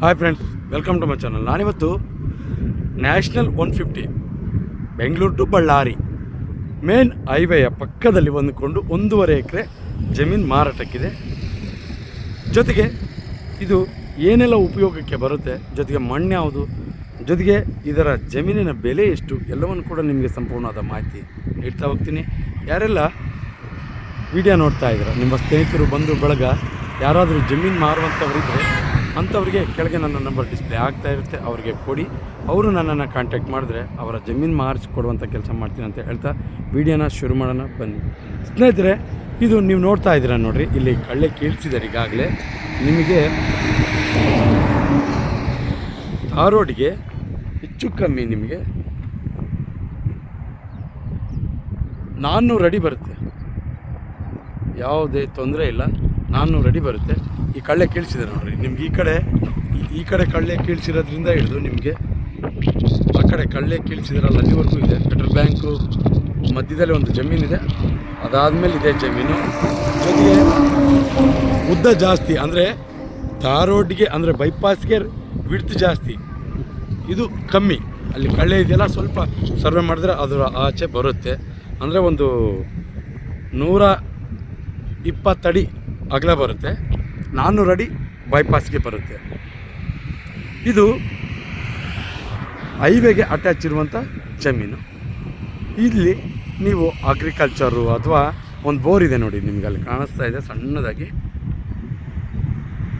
Hi friends welcome to my channel ನಾನಿವತ್ತು national one fifty Bengaluru to Ballari main ಹೈವೇಯ ಪಕ್ಕದಲ್ಲಿ ಹೊಂದಿಕೊಂಡು ಒಂದೂವರೆ ಎಕರೆ ಜಮೀನು ಮಾರಾಟಕ್ಕಿದೆ. ಜೊತೆಗೆ ಇದು ಏನೆಲ್ಲ ಉಪಯೋಗಕ್ಕೆ ಬರುತ್ತೆ, ಜೊತೆಗೆ ಮಣ್ಣು ಯಾವುದು, ಜೊತೆಗೆ ಇದರ ಜಮೀನಿನ ಬೆಲೆ ಎಷ್ಟು, ಎಲ್ಲವನ್ನು ಕೂಡ ನಿಮಗೆ ಸಂಪೂರ್ಣವಾದ ಮಾಹಿತಿ ನೀಡ್ತಾ ಹೋಗ್ತೀನಿ. ಯಾರೆಲ್ಲ ವಿಡಿಯೋ ನೋಡ್ತಾ ಇದ್ದಾರೆ, ನಿಮ್ಮ ಸ್ನೇಹಿತರು ಬಂದು ಬಳಗ ಯಾರಾದರೂ ಜಮೀನು ಮಾರುವಂಥವರಿದ್ದರೆ ಅಂಥವ್ರಿಗೆ ಕೆಳಗೆ ನನ್ನ ನಂಬರ್ ಡಿಸ್ಪ್ಲೇ ಆಗ್ತಾ ಇರುತ್ತೆ, ಅವರಿಗೆ ಕೊಡಿ. ಅವರು ನನ್ನನ್ನು ಕಾಂಟ್ಯಾಕ್ಟ್ ಮಾಡಿದ್ರೆ ಅವರ ಜಮೀನು ಕೊಡುವಂಥ ಕೆಲಸ ಮಾಡ್ತೀನಿ ಅಂತ ಹೇಳ್ತಾ ವಿಡಿಯೋನ ಶುರು ಮಾಡೋಣ, ಬನ್ನಿ. ಸ್ನೇಹಿತರೆ, ಇದು ನೀವು ನೋಡ್ತಾ ಇದ್ದೀರಾ ನೋಡಿರಿ, ಇಲ್ಲಿ ಕಳ್ಳೆ ಕೀಳ್ಸಿದ್ದಾರೆ ಈಗಾಗಲೇ. ನಿಮಗೆ ಆ ರೋಡಿಗೆ ಹೆಚ್ಚು ಕಮ್ಮಿ ನಿಮಗೆ ನಾನ್ನೂರು ಅಡಿ ಬರುತ್ತೆ. ಯಾವುದೇ ತೊಂದರೆ ಇಲ್ಲ, ನಾನ್ನೂರು ಅಡಿ ಬರುತ್ತೆ. ಈ ಕಳ್ಳೆ ಕೀಳ್ಸಿದೆ ನೋಡ್ರಿ. ನಿಮ್ಗೆ ಈ ಕಡೆ, ಈ- ಕಡೆ ಕಳ್ಳೆ ಕೀಳ್ಸಿರೋದ್ರಿಂದ ಹಿಡಿದು ನಿಮಗೆ ಆ ಕಡೆ ಕಳ್ಳೆ ಕೀಳ್ಸಿದ್ರಲ್ಲ ಅಲ್ಲಿವರೆಗೂ ಇದೆ. ಪೆಟ್ರೋಲ್ ಬ್ಯಾಂಕು ಮಧ್ಯದಲ್ಲಿ ಒಂದು ಜಮೀನಿದೆ ಅದಾದಮೇಲೆ ಇದೆ ಜಮೀನು. ಜೊತೆಗೆ ಉದ್ದ ಜಾಸ್ತಿ, ಅಂದರೆ ರೋಡ್ಗೆ ಅಂದರೆ ಬೈಪಾಸ್ಗೆ ವಿಡ್ತ್ ಜಾಸ್ತಿ. ಇದು ಕಮ್ಮಿ. ಅಲ್ಲಿ ಕಳ್ಳೆ ಇದೆಯಲ್ಲ, ಸ್ವಲ್ಪ ಸರ್ವೆ ಮಾಡಿದ್ರೆ ಅದರ ಆಚೆ ಬರುತ್ತೆ. ಅಂದರೆ ಒಂದು ನೂರ ಇಪ್ಪತ್ತಡಿ ಅಗಲ ಬರುತ್ತೆ. ನಾನ್ನೂರು ಅಡಿ ಬೈಪಾಸ್ಗೆ ಬರುತ್ತೆ. ಇದು ಹೈವೇಗೆ ಅಟ್ಯಾಚ್ ಇರುವಂಥ ಜಮೀನು. ಇಲ್ಲಿ ನೀವು ಅಗ್ರಿಕಲ್ಚರು ಅಥವಾ ಒಂದು ಬೋರ್ ಇದೆ ನೋಡಿ ನಿಮ್ಗೆ ಅಲ್ಲಿ ಕಾಣಿಸ್ತಾ ಇದೆ, ಸಣ್ಣದಾಗಿ.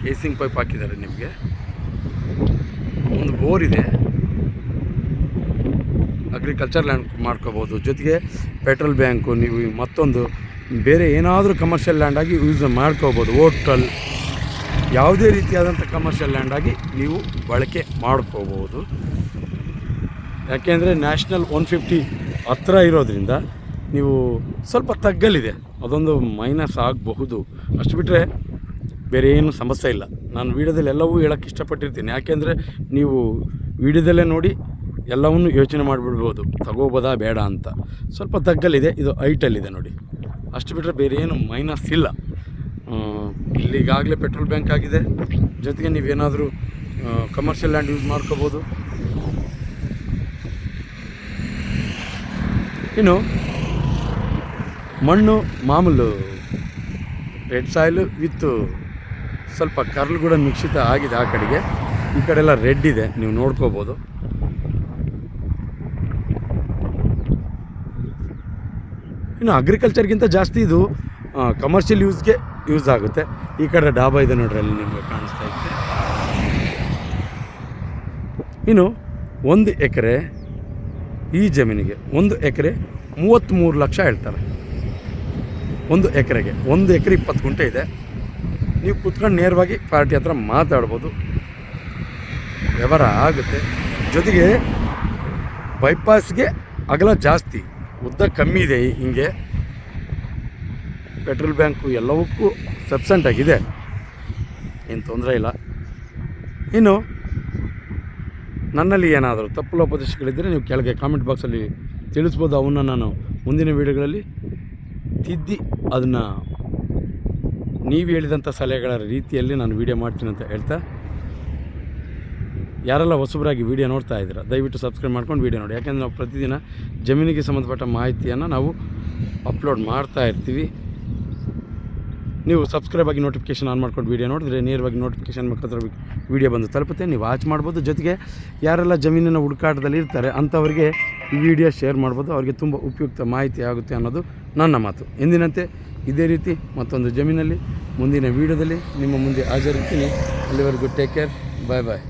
ಕೇಸಿಂಗ್ ಪೈಪ್ ಹಾಕಿದ್ದಾರೆ ನಿಮಗೆ. ಒಂದು ಬೋರ್ ಇದೆ. ಅಗ್ರಿಕಲ್ಚರ್ ಲ್ಯಾಂಡ್ ಮಾಡ್ಕೋಬೋದು. ಜೊತೆಗೆ ಪೆಟ್ರೋಲ್ ಬ್ಯಾಂಕು ನೀವು ಮತ್ತೊಂದು ಬೇರೆ ಏನಾದರೂ ಕಮರ್ಷಿಯಲ್ ಲ್ಯಾಂಡ್ ಆಗಿ ಯೂಸ್ ಮಾಡ್ಕೋಬೋದು. ಹೋಟಲ್ ಯಾವುದೇ ರೀತಿಯಾದಂಥ ಕಮರ್ಷಿಯಲ್ ಲ್ಯಾಂಡಾಗಿ ನೀವು ಬಳಕೆ ಮಾಡ್ಕೋಬೋದು. ಯಾಕೆಂದರೆ ನ್ಯಾಷನಲ್ ಒನ್ ಫಿಫ್ಟಿ ಹತ್ರ ಇರೋದ್ರಿಂದ ನೀವು ಸ್ವಲ್ಪ ತಗ್ಗಲಿದೆ. ಅದೊಂದು ಮೈನಸ್ ಆಗಬಹುದು. ಅಷ್ಟು ಬಿಟ್ಟರೆ ಬೇರೆ ಏನು ಸಮಸ್ಯೆ ಇಲ್ಲ. ನಾನು ವೀಡಿಯೋದಲ್ಲಿ ಎಲ್ಲವೂ ಹೇಳೋಕ್ಕೆ ಇಷ್ಟಪಟ್ಟಿರ್ತೀನಿ. ಯಾಕೆಂದರೆ ನೀವು ವೀಡಿಯೋದಲ್ಲೇ ನೋಡಿ ಎಲ್ಲವನ್ನು ಯೋಚನೆ ಮಾಡಿಬಿಡ್ಬೋದು. ತಗೋಬೋದಾ ಬೇಡ ಅಂತ. ಸ್ವಲ್ಪ ತಗ್ಗಲಿದೆ. ಇದು ಹೈಟಲ್ಲಿದೆ ನೋಡಿ. ಅಷ್ಟು ಬಿಟ್ಟರೆ ಬೇರೆ ಏನು ಮೈನಸ್ ಇಲ್ಲ. ಇಲ್ಲಿಗಾಗಲೇ ಪೆಟ್ರೋಲ್ ಬ್ಯಾಂಕ್ ಆಗಿದೆ. ಜೊತೆಗೆ ನೀವೇನಾದರೂ ಕಮರ್ಷಿಯಲ್ ಲ್ಯಾಂಡ್ ಯೂಸ್ ಮಾಡ್ಕೋಬೋದು. ಇನ್ನು, ಮಣ್ಣು ಮಾಮೂಲು ರೆಡ್ ಸಾಯ್ಲು ವಿತ್ ಸ್ವಲ್ಪ ಕರ್ಲ್ ಕೂಡ ಮಿಶ್ರಿತ ಆಗಿದೆ ಆ ಕಡೆಗೆ. ಈ ಕಡೆ ಎಲ್ಲ ರೆಡ್ ಇದೆ, ನೀವು ನೋಡ್ಕೋಬೋದು. ಇನ್ನು ಅಗ್ರಿಕಲ್ಚರ್ಗಿಂತ ಜಾಸ್ತಿ ಇದು ಕಮರ್ಷಿಯಲ್ ಯೂಸ್ಗೆ ಯೂಸ್ ಆಗುತ್ತೆ. ಈ ಕಡೆ ಡಾಬಾ ಇದೆ ನೋಡ್ರಿ, ಅಲ್ಲಿ ನಿಮಗೆ ಕಾಣಿಸ್ತಾ ಇತ್ತು. ಇನ್ನು ಒಂದು ಎಕರೆ ಈ ಜಮೀನಿಗೆ, ಒಂದು ಎಕರೆ ಮೂವತ್ತ್ಮೂರು ಲಕ್ಷ ಹೇಳ್ತಾರೆ. ಒಂದು ಎಕರೆಗೆ, ಒಂದು ಎಕರೆ ಇಪ್ಪತ್ತು ಗುಂಟೆ ಇದೆ. ನೀವು ಕುತ್ಕೊಂಡು ನೇರವಾಗಿ ಪಾರ್ಟಿ ಹತ್ರ ಮಾತಾಡ್ಬೋದು. ವ್ಯವಹಾರ ಆಗುತ್ತೆ. ಜೊತೆಗೆ ಬೈಪಾಸ್ಗೆ ಅಗಲ ಜಾಸ್ತಿ, ಉದ್ದ ಕಮ್ಮಿ ಇದೆ ಹಿಂಗೆ. ಪೆಟ್ರೋಲ್ ಬ್ಯಾಂಕು ಎಲ್ಲವಕ್ಕೂ ಸಬ್ಸೆಂಟ್ ಆಗಿದೆ. ಏನು ತೊಂದರೆ ಇಲ್ಲ. ಇನ್ನು ನನ್ನಲ್ಲಿ ಏನಾದರೂ ತಪ್ಪು ಲೋಪದೇಶಗಳಿದ್ದರೆ ನೀವು ಕೆಳಗೆ ಕಾಮೆಂಟ್ ಬಾಕ್ಸಲ್ಲಿ ತಿಳಿಸ್ಬೋದು. ಅವನ್ನ ನಾನು ಮುಂದಿನ ವೀಡಿಯೋಗಳಲ್ಲಿ ತಿದ್ದಿ ಅದನ್ನು ನೀವು ಹೇಳಿದಂಥ ಸಲಹೆಗಳ ರೀತಿಯಲ್ಲಿ ನಾನು ವೀಡಿಯೋ ಮಾಡ್ತೀನಿ ಅಂತ ಹೇಳ್ತಾ. ಯಾರೆಲ್ಲ ಹೊಸಬರಾಗಿ ವೀಡಿಯೋ ನೋಡ್ತಾ ಇದ್ದೀರಾ, ದಯವಿಟ್ಟು ಸಬ್ಸ್ಕ್ರೈಬ್ ಮಾಡ್ಕೊಂಡು ವೀಡಿಯೋ ನೋಡಿ. ಯಾಕೆಂದರೆ ನಾವು ಪ್ರತಿದಿನ ಜಮೀನಿಗೆ ಸಂಬಂಧಪಟ್ಟ ಮಾಹಿತಿಯನ್ನು ನಾವು ಅಪ್ಲೋಡ್ ಮಾಡ್ತಾ ಇರ್ತೀವಿ. ನೀವು ಸಬ್ಸ್ಕ್ರೈಬ್ ಆಗಿ ನೋಟಿಫಿಕೇಷನ್ ಆನ್ ಮಾಡ್ಕೊಂಡು ವೀಡಿಯೋ ನೋಡಿದ್ರೆ ನೇರವಾಗಿ ನೋಟಿಫಿಕೇಷನ್ ಮುಖಾಂತರ ವೀಡಿಯೋ ಬಂದು ತಲುಪುತ್ತೆ. ನೀವು ವಾಚ್ ಮಾಡ್ಬೋದು. ಜೊತೆಗೆ ಯಾರೆಲ್ಲ ಜಮೀನಿನ ಹುಡುಕಾಟದಲ್ಲಿ ಇರ್ತಾರೆ, ಅಂಥವರಿಗೆ ಈ ವಿಡಿಯೋ ಶೇರ್ ಮಾಡ್ಬೋದು. ಅವರಿಗೆ ತುಂಬ ಉಪಯುಕ್ತ ಮಾಹಿತಿ ಆಗುತ್ತೆ ಅನ್ನೋದು ನನ್ನ ಮಾತು. ಎಂದಿನಂತೆ ಇದೇ ರೀತಿ ಮತ್ತೊಂದು ಜಮೀನಲ್ಲಿ ಮುಂದಿನ ವೀಡಿಯೋದಲ್ಲಿ ನಿಮ್ಮ ಮುಂದೆ ಹಾಜರಿರ್ತೀನಿ. ಅಲ್ಲಿವರೆಗೂ ಟೇಕ್ ಕೇರ್ ಬಾಯ್ ಬಾಯ್